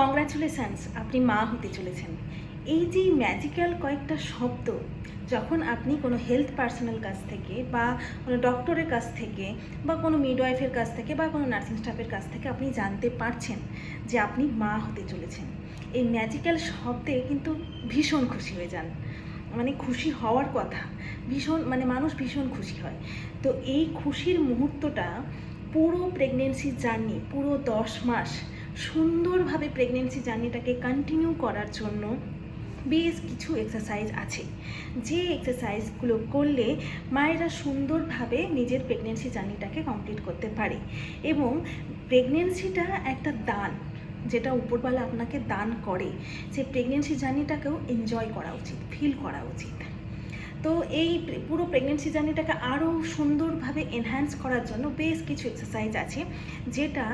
Congratulations আপনি মা হতে চলেছেন। এই যে ম্যাজিক্যাল কয়েকটা শব্দ, যখন আপনি কোনো হেলথ পার্সোনাল কাছ থেকে বা কোনো ডক্টরের কাছ থেকে বা কোনো মিডওয়াইফের কাছ থেকে বা কোনো নার্সিং স্টাফের কাছ থেকে আপনি জানতে পারছেন যে আপনি মা হতে চলেছেন। এই ম্যাজিক্যাল শব্দে কিন্তু ভীষণ খুশি হয়ে যান। মানে খুশি হওয়ার কথা। ভীষণ মানে মানুষ ভীষণ খুশি হয়। তো এই খুশির মুহূর্তটা পুরো প্রেগনেন্সি জার্নি পুরো দশ মাস সুন্দরভাবে প্রেগনেন্সি জার্নিটাকে কন্টিনিউ করার জন্য বেশ কিছু এক্সারসাইজ আছে। যে এক্সারসাইজগুলো করলে মায়েরা সুন্দরভাবে নিজের প্রেগনেন্সি জার্নিটাকে কমপ্লিট করতে পারে এবং প্রেগনেন্সিটা একটা দান, যেটা উপরবেলা আপনাকে দান করে। যে প্রেগনেন্সি জার্নিটাকেও এনজয় করা উচিত ফিল করা উচিত। তো এই পুরো প্রেগনেন্সি জার্নিটাকে আরও সুন্দরভাবে এনহ্যান্স করার জন্য বেশ কিছু এক্সারসাইজ আছে, যেটা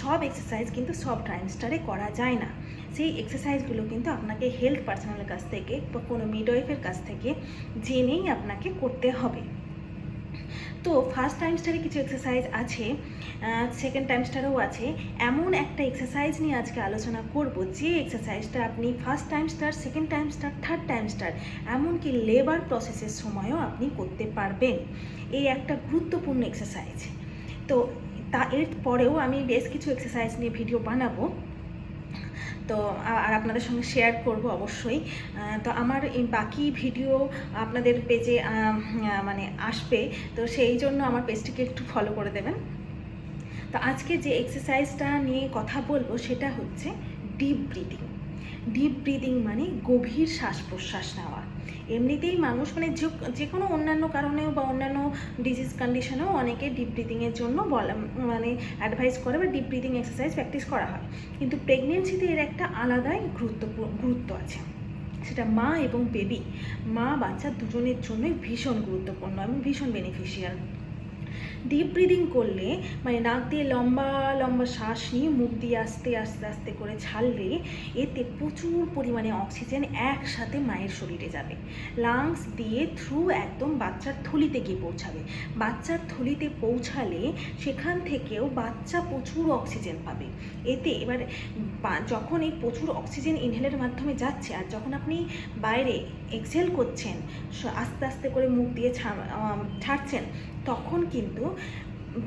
সব এক্সারসাইজ কিন্তু সব ট্রাইমস্টারে করা যায় না। সেই এক্সারসাইজগুলো কিন্তু আপনাকে হেলথ পার্সোনালের কাছ থেকে বা কোনো মিডওয়াইফের কাছ থেকে জেনেই আপনাকে করতে হবে। তো ফার্স্ট টাইমস্টারে কিছু এক্সারসাইজ আছে সেকেন্ড টাইমস্টারেও আছে। এমন একটা এক্সারসাইজ নিয়ে আজকে আলোচনা করব যে এক্সারসাইজটা আপনি first trimester second trimester third trimester এমনকি লেবার প্রসেসের সময়ও আপনি করতে পারবেন। এই একটা গুরুত্বপূর্ণ এক্সারসাইজ তো তা এর পরেও আমি বেশ কিছু এক্সারসাইজ নিয়ে ভিডিও বানাবো। তো আর আপনাদের সঙ্গে শেয়ার করব অবশ্যই। তো আমার এই বাকি ভিডিও আপনাদের পেজে মানে আসবে। তো সেই জন্য আমার পেজটিকে একটু ফলো করে দেবেন। তো আজকে যে এক্সারসাইজটা নিয়ে কথা বলব সেটা হচ্ছে ডিপ ব্রিদিং ডিপ ব্রিদিং মানে গভীর শ্বাস প্রশ্বাস নেওয়া। এমনিতেই মানুষ মানে যে- কোনো অন্যান্য কারণেও বা অন্যান্য ডিজিজ কন্ডিশনেও অনেকে ডিপ ব্রিদিংয়ের জন্য বলা মানে অ্যাডভাইস করে বা ডিপ ব্রিদিং এক্সারসাইজ প্র্যাকটিস করা হয়। কিন্তু প্রেগনেন্সিতে এর একটা আলাদাই গুরুত্ব গুরুত্ব আছে। সেটা মা এবং বেবি মা বাচ্চা দুজনের জন্যই ভীষণ গুরুত্বপূর্ণ এবং ভীষণ বেনিফিশিয়াল ডিপ ব্রিদিং করলে মানে নাক দিয়ে লম্বা লম্বা শ্বাস নিয়ে মুখ দিয়ে আস্তে আস্তে আস্তে করে ছাড়লে এতে প্রচুর পরিমাণে অক্সিজেন একসাথে মায়ের শরীরে যাবে। লাংস দিয়ে থ্রু একদম বাচ্চার থলিতে গিয়ে পৌঁছাবে। বাচ্চার থলিতে পৌঁছালে সেখান থেকেও বাচ্চা প্রচুর অক্সিজেন পাবে। এতে এবার যখন এই প্রচুর অক্সিজেন ইনহেলের মাধ্যমে যাচ্ছে আর যখন আপনি বাইরে এক্সেল করছেন আস্তে আস্তে করে মুখ দিয়ে ছাড়ছেন, তখন কিন্তু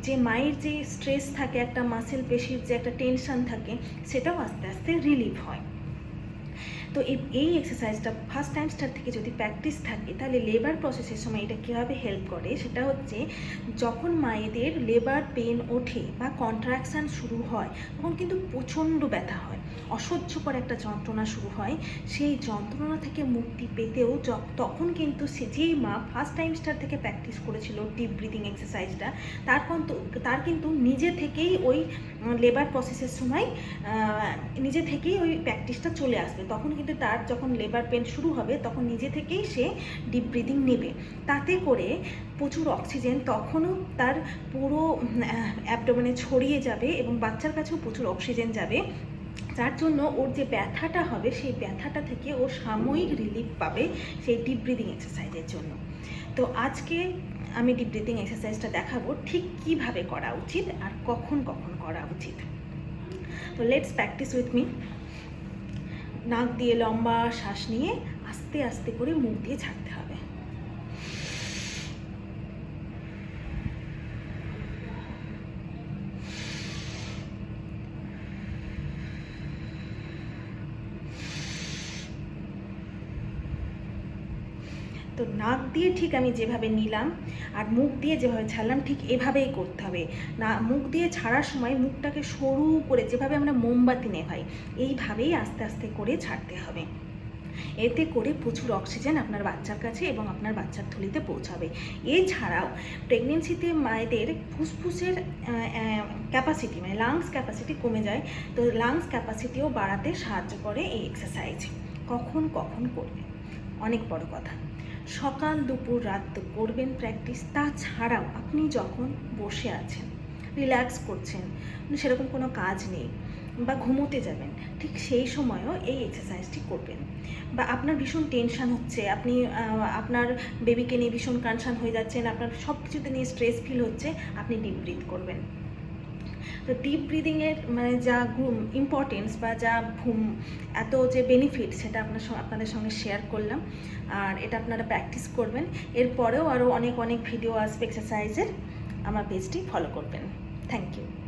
যে মায়ের যে স্ট্রেস থাকে, একটা মাসেল পেশির যে একটা টেনশান থাকে, সেটাও আস্তে আস্তে রিলিফ হয়। তো এই এক্সারসাইজটা ফার্স্ট টাইম স্টার থেকে যদি প্র্যাকটিস থাকে, তাহলে লেবার প্রসেসের সময় এটা কীভাবে হেল্প করে? সেটা হচ্ছে যখন মায়েদের লেবার পেন ওঠে বা কন্ট্রাকশান শুরু হয়, তখন কিন্তু প্রচণ্ড ব্যথা হয়। অসহ্যকর একটা যন্ত্রণা শুরু হয়। সেই যন্ত্রণা থেকে মুক্তি পেতেও তখন কিন্তু সে, যেই মা ফার্স্ট টাইম স্টার থেকে প্র্যাকটিস করেছিল ডিপ ব্রিদিং এক্সারসাইজটা তার কিন্তু তার কিন্তু নিজে থেকেই ওই লেবার প্রসেসের সময় নিজে থেকেই ওই প্র্যাকটিসটা চলে আসবে। তখন কিন্তু তার যখন লেবার পেন শুরু হবে, তখন নিজে থেকেই সে ডিপ ব্রিদিং নেবে। তাতে করে প্রচুর অক্সিজেন তখনও তার পুরো অ্যাবডোমেনে ছড়িয়ে যাবে এবং বাচ্চার কাছেও প্রচুর অক্সিজেন যাবে। যার জন্য ওর যে ব্যথাটা হবে, সেই ব্যথাটা থেকে ও সাময়িক রিলিফ পাবে সেই ডিপ ব্রিদিং এক্সারসাইজের জন্য। তো আজকে আমি ডিপ ব্রিদিং এক্সারসাইজটা দেখাবো, ঠিক কীভাবে করা উচিত আর কখন কখন করা উচিত। তো লেটস প্র্যাকটিস উইথ মি নাক দিয়ে লম্বা শ্বাস নিয়ে আস্তে আস্তে করে মুখ দিয়ে ছাড়তে হবে তো নাক দিয়ে ঠিক আমি যেভাবে নিলাম আর মুখ দিয়ে যেভাবে ছাড়লাম, ঠিক এভাবেই করতে হবে। না, মুখ দিয়ে ছাড়ার সময় মুখটাকে সরু করে যেভাবে আমরা মোমবাতি নেভাই, এইভাবেই আস্তে আস্তে করে ছাড়তে হবে। এতে করে প্রচুর অক্সিজেন আপনার বাচ্চার কাছে এবং আপনার বাচ্চার থলিতে পৌঁছাবে। এছাড়াও প্রেগনেন্সিতে মায়েদের ফুসফুসের ক্যাপাসিটি মানে লাংস ক্যাপাসিটি কমে যায়, তো লাংস ক্যাপাসিটিও বাড়াতে সাহায্য করে এই এক্সারসাইজ কখন কখন করবেন অনেক বড় কথা। সকাল, দুপুর, রাত করবেন প্র্যাকটিস তাছাড়াও আপনি যখন বসে আছেন রিল্যাক্স করছেন, সেরকম কোনো কাজ নেই বা ঘুমোতে যাবেন, ঠিক সেই সময়ও এই এক্সারসাইজটি করবেন। বা আপনার ভীষণ টেনশন হচ্ছে, আপনি আপনার বেবিকে নিয়ে ভীষণ কনসার্ন হয়ে যাচ্ছেন, আপনার সব কিছুতে নিয়ে স্ট্রেস ফিল হচ্ছে, আপনি ডিপ ব্রিথ করবেন। তো ডিপ ব্রিদিংয়ের মানে যা ইম্পর্টেন্স বা যা ঘুম, এত যে বেনিফিট সেটা আপনার আপনাদের সঙ্গে শেয়ার করলাম। আর এটা আপনারা প্র্যাকটিস করবেন। এরপরেও আরও অনেক অনেক ভিডিও আসবে এক্সারসাইজের আমার পেজটি ফলো করবেন। Thank you